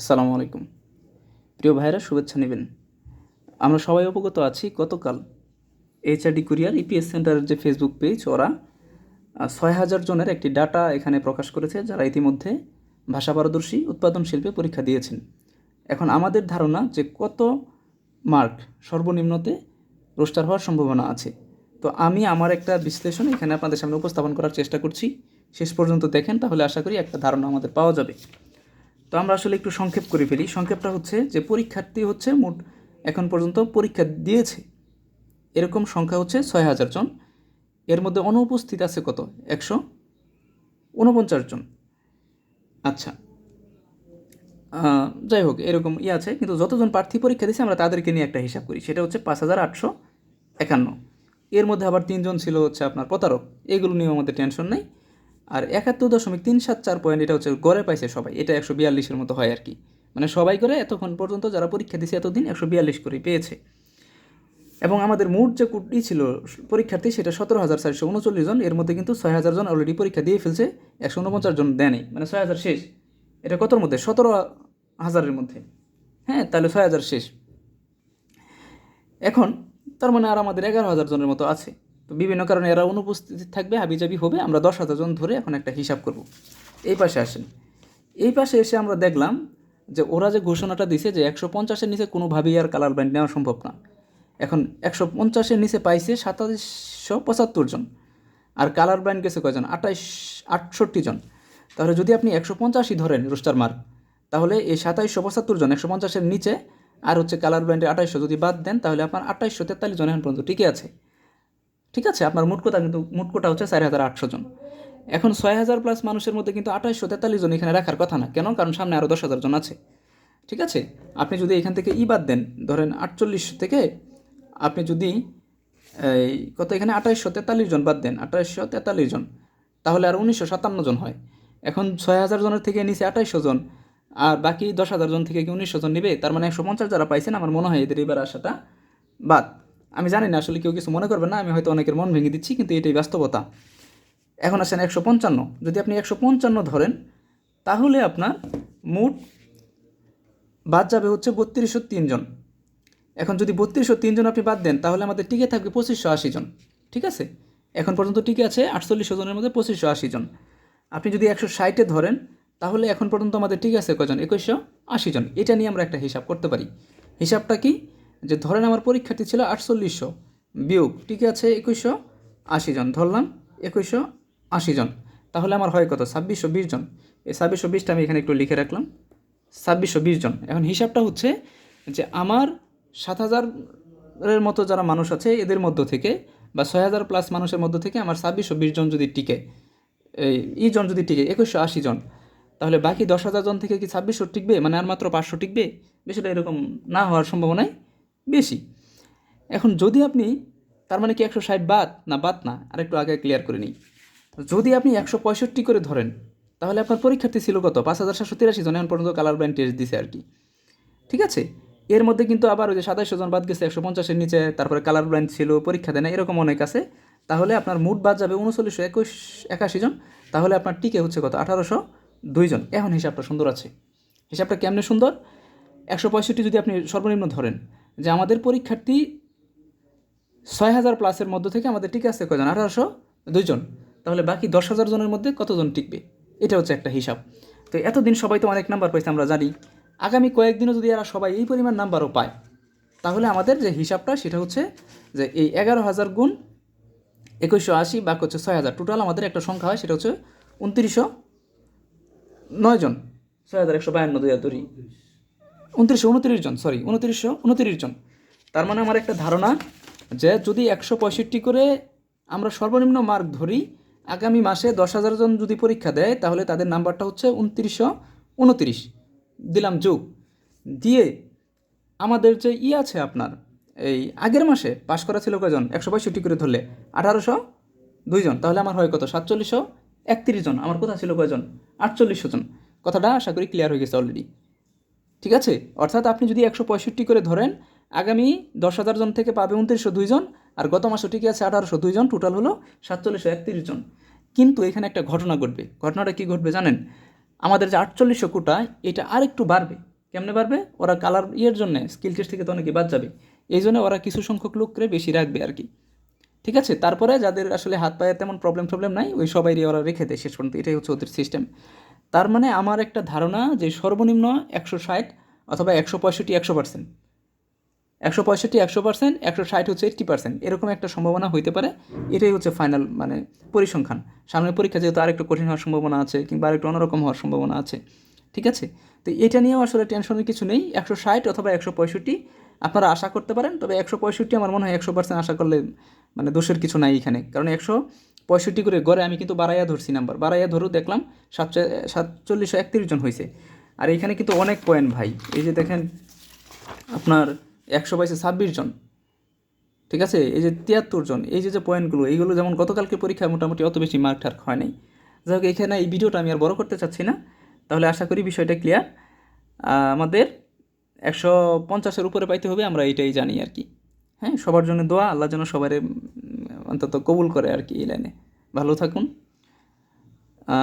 আসসালামু আলাইকুম। প্রিয় ভাইরা শুভেচ্ছা নেবেন। আমরা সবাই অবগত আছি, গতকাল এইচআরডি কুরিয়ার ইপিএস সেন্টারের যে ফেসবুক পেজ ওরা ছয় হাজার জনের একটি ডাটা এখানে প্রকাশ করেছে, যারা ইতিমধ্যে ভাষা পারদর্শী উৎপাদন শিল্পে পরীক্ষা দিয়েছেন। এখন আমাদের ধারণা যে কত মার্ক সর্বনিম্নতে রোস্টার হওয়ার সম্ভাবনা আছে। তো আমি আমার একটা বিশ্লেষণ এখানে আপনাদের সামনে উপস্থাপন করার চেষ্টা করছি। শেষ পর্যন্ত দেখেন, তাহলে আশা করি একটা ধারণা আমাদের পাওয়া যাবে। তো আমরা আসলে একটু সংক্ষেপ করে ফেলি। সংক্ষেপটা হচ্ছে যে পরীক্ষার্থী হচ্ছে মোট এখন পর্যন্ত পরীক্ষা দিয়েছে। এরকম সংখ্যা হচ্ছে ছয় হাজার জন। এর মধ্যে অনুপস্থিত আছে কত? একশো উনপঞ্চাশ জন। আচ্ছা। যাই হোক, এরকম ই আছে। কিন্তু যতজন প্রার্থী পরীক্ষা দিয়েছে, আমরা তাদেরকে নিয়ে একটা হিসাব করি। সেটা হচ্ছে পাঁচ হাজার আটশো একান্ন। এর মধ্যে আবার তিনজন ছিল হচ্ছে আপনার প্রতারক। এগুলো নিয়ে আমাদের টেনশন নেই। আর একাত্তর দশমিক তিন সাত চার পয়েন্ট এটা হচ্ছে গড়ে পাইছে সবাই। এটা একশো বিয়াল্লিশের মতো হয় আর কি। মানে সবাই করে এতক্ষণ পর্যন্ত যারা পরীক্ষা দিয়েছে এতদিন একশো বিয়াল্লিশ করে পেয়েছে। এবং আমাদের মোট যে কুটি ছিল পরীক্ষার্থী সেটা সতেরো হাজার চারশো উনচল্লিশ জন। এর মধ্যে কিন্তু ছয় হাজার জন অলরেডি পরীক্ষা দিয়ে ফেলছে, একশো উনপঞ্চাশ জন দেয়নি মানে ছয় হাজার শেষ। এটা কতর মধ্যে? সতেরো হাজারের মধ্যে। হ্যাঁ তাহলে ছয় হাজার শেষ। এখন, তার মানে আর আমাদের এগারো হাজার জনের মতো আছে। তো বিভিন্ন কারণে এরা অনুপস্থিত থাকবে, হাবিজাবি হবে। আমরা দশ হাজার জন ধরে এখন একটা হিসাব করব। এই পাশে আসেন। এই পাশে এসে আমরা দেখলাম যে ওরা যে ঘোষণাটা দিছে যে একশো পঞ্চাশের নিচে কোনোভাবেই আর কালার ব্যান্ড নেওয়া সম্ভব না। এখন একশো পঞ্চাশের নিচে পাইছে সাতাশশো পঁচাত্তর জন। আর কালার ব্যান্ড গেছে কয়জন? আঠাইশ আটষট্টি জন। তাহলে যদি আপনি একশো পঞ্চাশই ধরেন রোস্টার মার্ক, তাহলে এই সাতাইশশো পঁচাত্তর জন একশো পঞ্চাশের নিচে আর হচ্ছে কালার ব্যান্ডে আঠাইশশো যদি বাদ দেন, তাহলে আপনার আঠাইশশো তেতাল্লিশ জন এখন পর্যন্ত টিকে আছে। ঠিক আছে, আপনার মোট কোটা কিন্তু, মোট কোটা হচ্ছে চার হাজার আটশো জন। এখন ছয় হাজার প্লাস মানুষের মধ্যে কিন্তু আঠাইশশো তেতাল্লিশ জন এখানে রাখার কথা না। কেন? কারণ সামনে আরও দশ হাজার জন আছে। ঠিক আছে? আপনি যদি এখান থেকে ই বাদ দেন, ধরেন আটচল্লিশ থেকে আপনি যদি, এই, কত এখানে? আঠাইশশো তেতাল্লিশ জন বাদ দেন, আঠাইশশো তেতাল্লিশ জন, তাহলে আর উনিশশো সাতান্ন জন হয়। এখন ছয় হাজার জনের থেকে নিচে আঠাইশশো জন, আর বাকি দশ হাজার জন থেকে কি উনিশশো জন নেবে? তার মানে একশো পঞ্চাশ যারা পাইছেন, আমার মনে হয় এদের এবার আসাটা বাদ। আমি জানি না, আসলে কেউ কিছু মনে করবে না, আমি হয়তো অনেকের মন ভেঙে দিচ্ছি, কিন্তু এটাই বাস্তবতা। এখন আসেন একশো পঞ্চান্ন। যদি আপনি একশো পঞ্চান্ন ধরেন, তাহলে আপনার মোট বাদ যাবে হচ্ছে বত্রিশশো তিনজন এখন যদি বত্রিশশো তিনজন আপনি বাদ দেন, তাহলে আমাদের টিকে থাকবে পঁচিশশো আশি জন। ঠিক আছে? এখন পর্যন্ত টিকে আছে আটচল্লিশশো জনের মধ্যে পঁচিশশো আশি জন। আপনি যদি একশো ষাটে ধরেন, তাহলে এখন পর্যন্ত আমাদের ঠিক আছে কজন একুশশো আশি জন। এটা নিয়ে আমরা একটা হিসাব করতে পারি। হিসাবটা কি? যে ধরেন আমার পরীক্ষার্থী ছিল আটচল্লিশশো, বিয়োগ ঠিক আছে একুশশো আশি জন, ধরলাম একুশশো আশি জন। তাহলে আমার হয় কত? ছাব্বিশশো বিশ জন। এই ছাব্বিশশো বিশটা আমি এখানে একটু লিখে রাখলাম। ছাব্বিশশো বিশ জন। এখন হিসাবটা হচ্ছে যে আমার সাত হাজারের মতো যারা মানুষ আছে এদের মধ্য থেকে বা ছয় হাজার প্লাস মানুষের মধ্য থেকে আমার ছাব্বিশশো বিশ জন যদি টিকে, এই জন যদি টিকে, একুশশো আশি জন, তাহলে বাকি দশ হাজার জন থেকে কি ছাব্বিশশো টিকবে? মানে আর মাত্র পাঁচশো টিকবে? বিষয়টা এরকম না হওয়ার সম্ভাবনাই বেশি। এখন যদি আপনি, তার মানে কি একশো ষাট বাদ? না বাদ না, আরেকটু আগে ক্লিয়ার করে নিই। যদি আপনি একশো পঁয়ষট্টি করে ধরেন, তাহলে আপনার পরীক্ষার্থী ছিল কত? পাঁচ হাজার সাতশো তিরাশি জন, এখন পর্যন্ত কালার ব্যান্ড টেস্ট দিছে আর কি। ঠিক আছে? এর মধ্যে কিন্তু আবার ওই যে সাতাশশো জন বাদ গেছে, একশো পঞ্চাশের নিচে, তারপরে কালার ব্র্যান্ড ছিল, পরীক্ষা দেয় না এরকম অনেক আছে। তাহলে আপনার মুড বাদ যাবে উনচল্লিশশো একুশ, একাশি জন। তাহলে আপনার টিকে হচ্ছে কত? আঠারোশো দুইজন এখন হিসাবটা সুন্দর আছে। হিসাবটা কেমনে সুন্দর? একশো পঁয়ষট্টি যদি আপনি সর্বনিম্ন ধরেন যে আমাদের পরীক্ষার্থী ছয় হাজার প্লাসের মধ্য থেকে আমাদের টিকে আসছে কয়জন? আঠারোশো দুইজন। তাহলে বাকি দশ হাজার জনের মধ্যে কতজন টিকবে? এটা হচ্ছে একটা হিসাব। তো এতদিন সবাই তো অনেক নাম্বার পাইছে, আমরা জানি। আগামী কয়েকদিনও যদি এরা সবাই এই পরিমাণ নাম্বারও পায়, তাহলে আমাদের যে হিসাবটা সেটা হচ্ছে যে এই এগারো হাজার গুণ একুশশো আশি বা হচ্ছে ছয় হাজার। টোটাল আমাদের একটা সংখ্যা হয়, সেটা হচ্ছে উনত্রিশশো নয়জন ছয় হাজার একশো বায়ান্ন দুই হাজার উনত্রিশশো উনত্রিশ জন সরি উনত্রিশশো উনত্রিশ জন। তার মানে আমার একটা ধারণা যে যদি একশো পঁয়ষট্টি করে আমরা সর্বনিম্ন মার্ক ধরি, আগামী মাসে দশ হাজার জন যদি পরীক্ষা দেয়, তাহলে তাদের নাম্বারটা হচ্ছে উনত্রিশশো উনত্রিশ। দিলাম যোগ। দিয়ে আমাদের যে ই আছে আপনার, এই আগের মাসে পাশ করা ছিল কয়জন? একশো পঁয়ষট্টি করে ধরলে আঠারোশো দুইজন তাহলে আমার হয় কত? সাতচল্লিশশো একত্রিশ জন। আমার কোথা ছিল কয়জন? আটচল্লিশশো জন। কথাটা আশা করি ক্লিয়ার হয়ে গেছে অলরেডি ঠিক আছে? অর্থাৎ আপনি যদি একশো পঁয়ষট্টি করে ধরেন, আগামী দশ হাজার জন থেকে পাবে উনত্রিশশো দুইজন আর গত মাসে টিকে আছে আঠারোশো দুইজন টোটাল হলো সাতচল্লিশশো একত্রিশ জন। কিন্তু এখানে একটা ঘটনা ঘটবে। ঘটনাটা কি ঘটবে জানেন? আমাদের যে আটচল্লিশশো কোটা, এটা আরেকটু বাড়বে। কেমনে বাড়বে? ওরা কালার ইয়ের জন্য স্কিল টেস্ট থেকে তো অনেকে বাদ যাবে। এই জন্য ওরা কিছু সংখ্যক লোককে বেশি রাখবে আর কি। ঠিক আছে? তারপরে যাদের আসলে হাত পায়ে তেমন প্রবলেম প্রবলেম নাই, ওই সবাইরই ওরা রেখে দেয় শেষ পর্যন্ত। এটাই হচ্ছে ওদের সিস্টেম তার মানে আমার একটা ধারণা যে সর্বনিম্ন একশো ষাট অথবা একশো পঁয়ষট্টি, একশো পার্সেন্ট। একশো পঁয়ষট্টি, একশো পার্সেন্ট, একশো ষাট হচ্ছে এইট্টি পার্সেন্ট। এরকম একটা সম্ভাবনা হইতে পারে। এটাই হচ্ছে ফাইনাল মানে পরিসংখ্যান। সামনের পরীক্ষা যেহেতু আরেকটু কঠিন হওয়ার সম্ভাবনা আছে কিংবা আরেকটু অন্যরকম হওয়ার সম্ভাবনা আছে, ঠিক আছে? তো এটা নিয়েও আসলে টেনশনের কিছু নেই। একশো ষাট অথবা একশো পঁয়ষট্টি আপনারা আশা করতে পারেন, তবে একশো পঁয়ষট্টি আমার মনে হয় একশো পার্সেন্ট আশা করলে মানে দোষের কিছু নাই এখানে। কারণ একশো পঁয়ষট্টি করে গড়ে আমি কিন্তু বারাইয়া ধরছি নাম্বার বারাইয়া ধরো দেখলাম সাতচা সাতচল্লিশশো একত্রিশ জন হয়েছে। আর এখানে কিন্তু অনেক পয়েন্ট ভাই। এই যে দেখেন, আপনার একশো বাইশে ছাব্বিশ জন। ঠিক আছে? এই যে তিয়াত্তর জন। এই যে যে পয়েন্টগুলো এইগুলো যেমন গতকালকে পরীক্ষায় মোটামুটি অত বেশি মার্ক ঠার্ক হয় নাই। যাই হোক, এখানে এই ভিডিওটা আমি আর বড় করতে চাচ্ছি না। তাহলে আশা করি বিষয়টা ক্লিয়ার আমাদের একশো পঞ্চাশের উপরে পাইতে হবে, আমরা এইটাই জানি আর কি। হ্যাঁ সবার জন্য দোয়া, আল্লাহ যেন সবার অন্তত কবুল করে আর কি এই লাইনে ভালো থাকুন।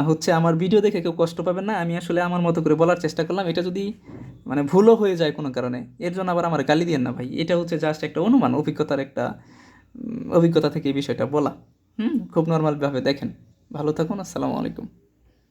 হচ্ছে আমার ভিডিও দেখে কেউ কষ্ট পাবেন না, আমি আসলে আমার মতো করে বলার চেষ্টা করলাম। এটা যদি মানে ভুলও হয়ে যায় কোনো কারণে, এর জন্য আবার আমার গালি দিয়েন না ভাই। এটা হচ্ছে জাস্ট একটা অনুমান, অভিজ্ঞতার একটা অভিজ্ঞতা থেকে এই বিষয়টা বলা। হুম, খুব নর্মালভাবে দেখেন। ভালো থাকুন, আসসালামু আলাইকুম।